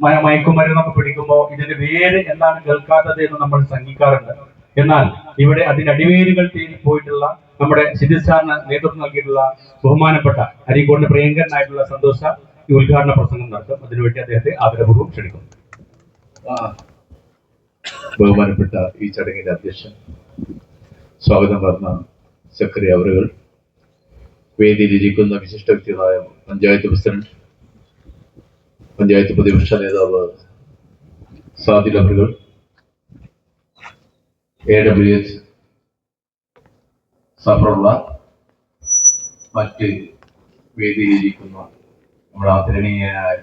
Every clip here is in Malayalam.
മയ- മയക്കുമരുന്നൊക്കെ പിടിക്കുമ്പോൾ ഇതിന്റെ വേര് എന്താണ് കേൾക്കാത്തത് എന്ന് നമ്മൾ സംഘിക്കാറുണ്ട്. എന്നാൽ ഇവിടെ അതിന്റെ അടിവേരുകൾ തേടി പോയിട്ടുള്ള നമ്മുടെ സിദ്ധി സാറിന് നേതൃത്വം നൽകിയിട്ടുള്ള ബഹുമാനപ്പെട്ട അരിക്കോടിന്റെ പ്രിയങ്കരനായിട്ടുള്ള സന്തോഷ ഈ ഉദ്ഘാടന പ്രസംഗം നടത്തും. അതിനുവേണ്ടി അദ്ദേഹത്തെ ആദരപൂർവം ക്ഷണിക്കും ബഹുമാനപ്പെട്ട ഈ ചടങ്ങിന്റെ അധ്യക്ഷൻ സ്വാഗതം പറഞ്ഞ സെക്രട്ടറി അവറുകൾ വേദിയിലിരിക്കുന്ന വിശിഷ്ട വ്യക്തികളായ പഞ്ചായത്ത് പ്രസിഡന്റ് പഞ്ചായത്ത് പ്രതിപക്ഷ നേതാവ് സാദിൽ അവറുകൾ എ ഡബ്ല്യു എച്ച് സഫറുള്ള മറ്റ് വേദിയിലിരിക്കുന്ന നമ്മുടെ ആദരണീയനായ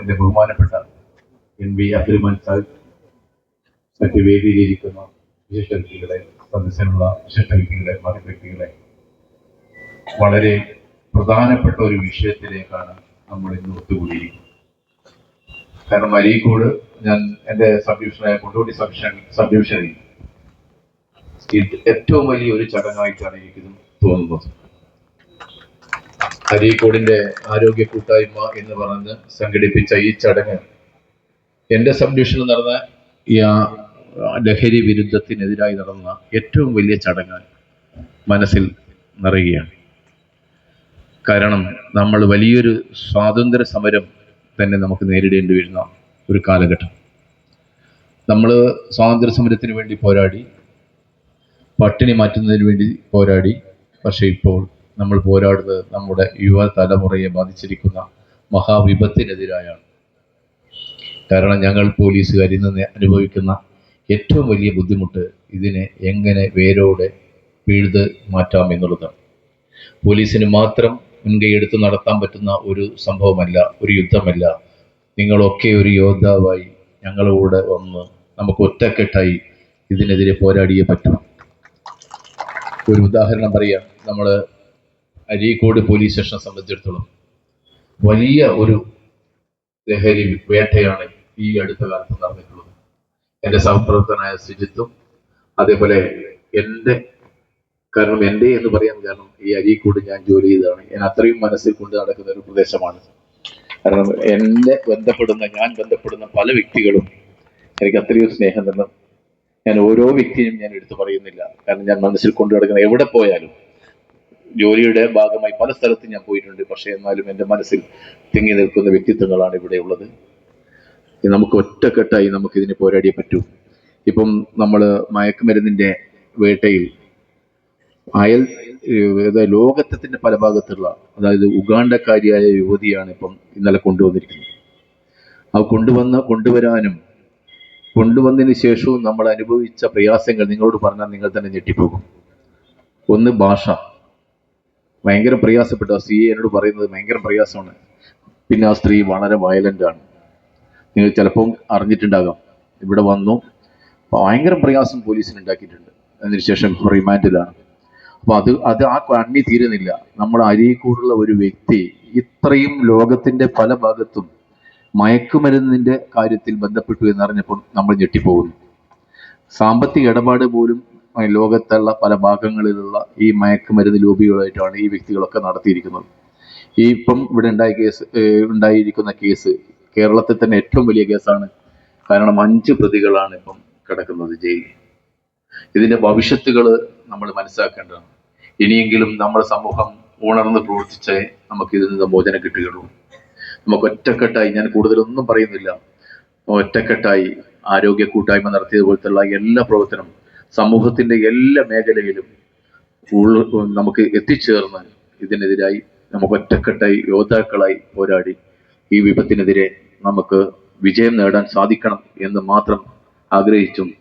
എന്റെ ബഹുമാനപ്പെട്ട എൻ ബി അബ്ദുൽ സാഹിബ് മറ്റ് വേദിയിലിരിക്കുന്ന വിശിഷ്ട വ്യക്തികളെ സദസ്യനുള്ള വിശിഷ്ട വ്യക്തികളെ മറ്റു വ്യക്തികളെ വളരെ പ്രധാനപ്പെട്ട ഒരു വിഷയത്തിലേക്കാണ് നമ്മൾ ഇന്ന് ഒത്തുകൂടിയിരിക്കുന്നത്. കാരണം അരീക്കോട് ഞാൻ എന്റെ സബ് ഡിവിഷനായ കൊണ്ടോട്ടി സബ് ഡിവിഷൻ സബ് ഡിവിഷനിൽ ഏറ്റവും വലിയ ഒരു ചടങ്ങായിട്ടാണ് എനിക്കിത് തോന്നുന്നത്. അരീക്കോടിന്റെ ആരോഗ്യ കൂട്ടായ്മ എന്ന് പറഞ്ഞ് സംഘടിപ്പിച്ച ഈ ചടങ്ങ് എന്റെ സബ് ഡിവിഷനിൽ നടന്ന ഈ ലഹരി വിരുദ്ധത്തിനെതിരായി നടന്ന ഏറ്റവും വലിയ ചടങ്ങ് മനസ്സിൽ നിറയുകയാണ്. കാരണം നമ്മൾ വലിയൊരു സ്വാതന്ത്ര്യ സമരം തന്നെ നമുക്ക് നേരിടേണ്ടി വരുന്ന ഒരു കാലഘട്ടം. നമ്മൾ സ്വാതന്ത്ര്യ സമരത്തിന് വേണ്ടി പോരാടി പട്ടിണി മാറ്റുന്നതിന് വേണ്ടി പോരാടി പക്ഷേ ഇപ്പോൾ നമ്മൾ പോരാടുന്നത് നമ്മുടെ യുവ തലമുറയെ ബാധിച്ചിരിക്കുന്ന മഹാവിപത്തിനെതിരായാണ്. കാരണം ഞങ്ങൾ പോലീസുകാരിൽ നിന്ന് അനുഭവിക്കുന്ന ഏറ്റവും വലിയ ബുദ്ധിമുട്ട് ഇതിനെ എങ്ങനെ വേരോടെ പിഴുത് മാറ്റാം എന്നുള്ളതാണ്. പോലീസിന് മാത്രം മുൻകൈ എടുത്ത് നടത്താൻ പറ്റുന്ന ഒരു സംഭവമല്ല ഒരു യുദ്ധമല്ല. നിങ്ങളൊക്കെ ഒരു യോദ്ധാവായി ഞങ്ങളുടെ വന്ന് നമുക്ക് ഒറ്റക്കെട്ടായി ഇതിനെതിരെ പോരാടിയേ പറ്റൂ. ഒരു ഉദാഹരണം പറയാം. നമ്മൾ അരീക്കോട് പോലീസ് സ്റ്റേഷനെ സംബന്ധിച്ചിടത്തോളം വലിയ ഒരു ലഹരി വേട്ടയാണ് ഈ അടുത്ത കാലത്ത് നടന്നിട്ടുള്ളത്. എന്റെ സഹപ്രവർത്തനായ സുജിത്തും അതേപോലെ എന്റെ കാരണം എന്റെ എന്ന് പറയാൻ കാരണം ഈ അരീക്കോട് ഞാൻ ജോലി ചെയ്തതാണ്. ഞാൻ അത്രയും മനസ്സിൽ കൊണ്ട് നടക്കുന്ന ഒരു പ്രദേശമാണ്. കാരണം എന്നെ ബന്ധപ്പെടുന്ന ഞാൻ ബന്ധപ്പെടുന്ന പല വ്യക്തികളും എനിക്ക് അത്രയും സ്നേഹം തന്നു. ഞാൻ ഓരോ വ്യക്തിയും ഞാൻ എടുത്തു പറയുന്നില്ല. കാരണം ഞാൻ മനസ്സിൽ കൊണ്ടു നടക്കുന്ന എവിടെ പോയാലും ജോലിയുടെ ഭാഗമായി പല സ്ഥലത്തും ഞാൻ പോയിട്ടുണ്ട്. പക്ഷേ എന്നാലും എന്റെ മനസ്സിൽ തിങ്ങി നിൽക്കുന്ന വ്യക്തിത്വങ്ങളാണ് ഇവിടെ ഉള്ളത്. നമുക്ക് ഒറ്റക്കെട്ടായി നമുക്ക് ഇതിനെ പോരാടിയേ പറ്റൂ. ഇപ്പം നമ്മൾ മയക്കുമരുന്നിന്റെ വേട്ടയിൽ അയൽ ലോകത്തിന്റെ പല ഭാഗത്തുള്ള അതായത് ഉഗാണ്ടക്കാരിയായ യുവതിയാണ് ഇപ്പം ഇന്നലെ കൊണ്ടുവന്നിരിക്കുന്നത്. അത് കൊണ്ടുവന്ന കൊണ്ടുവരാനും കൊണ്ടുവന്നതിന് ശേഷവും നമ്മൾ അനുഭവിച്ച പ്രയാസങ്ങൾ നിങ്ങളോട് പറഞ്ഞാൽ നിങ്ങൾ തന്നെ ഞെട്ടിപ്പോകും. ഒന്ന് ഭാഷ. ഭയങ്കര പ്രയാസപ്പെട്ടു. ആ എന്നോട് പറയുന്നത് ഭയങ്കര പ്രയാസമാണ്. പിന്നെ ആ സ്ത്രീ വളരെ വയലന്റ് ആണ്. നിങ്ങൾ ചിലപ്പോൾ അറിഞ്ഞിട്ടുണ്ടാകാം. ഇവിടെ വന്നു. ഭയങ്കര പ്രയാസം പോലീസിന് ഉണ്ടാക്കിയിട്ടുണ്ട്. അതിനുശേഷം റിമാൻഡിലാണ് അപ്പൊ അത് അത് ആ കണ്ണി തീരുന്നില്ല. നമ്മുടെ അരീക്കൂടുള്ള ഒരു വ്യക്തി ഇത്രയും ലോകത്തിന്റെ പല ഭാഗത്തും മയക്കുമരുന്നിന്റെ കാര്യത്തിൽ ബന്ധപ്പെട്ടു എന്നറിഞ്ഞപ്പോൾ നമ്മൾ ഞെട്ടിപ്പോകുന്നു. സാമ്പത്തിക ഇടപാട് പോലും ലോകത്തുള്ള പല ഭാഗങ്ങളിലുള്ള ഈ മയക്കുമരുന്ന് ലോബികളായിട്ടാണ് ഈ വ്യക്തികളൊക്കെ നടത്തിയിരിക്കുന്നത്. ഈ ഇപ്പം ഇവിടെ ഉണ്ടായ കേസ് ഉണ്ടായിരിക്കുന്ന കേസ് കേരളത്തിൽ തന്നെ ഏറ്റവും വലിയ കേസാണ്. കാരണം അഞ്ച് പ്രതികളാണ് ഇപ്പം കിടക്കുന്നത് ജയിലിൽ. ഇതിന്റെ ഭവിഷ്യത്തുകൾ നമ്മൾ മനസ്സിലാക്കേണ്ടതാണ്. ഇനിയെങ്കിലും നമ്മുടെ സമൂഹം ഉണർന്ന് പ്രവർത്തിച്ചേ നമുക്ക് ഇതിൽ നിന്ന് മോചനം കിട്ടുകയുള്ളൂ. നമുക്ക് ഒറ്റക്കെട്ടായി ഞാൻ കൂടുതലൊന്നും പറയുന്നില്ല. ഒറ്റക്കെട്ടായി ആരോഗ്യ കൂട്ടായ്മ നടത്തിയതുപോലത്തുള്ള എല്ലാ പ്രവർത്തനം സമൂഹത്തിന്റെ എല്ലാ മേഖലയിലും നമുക്ക് എത്തിച്ചേർന്ന് ഇതിനെതിരായി നമുക്ക് ഒറ്റക്കെട്ടായി യോദ്ധാക്കളായി പോരാടി ഈ വിപത്തിനെതിരെ നമുക്ക് വിജയം നേടാൻ സാധിക്കണം എന്ന് മാത്രം ആഗ്രഹിച്ചും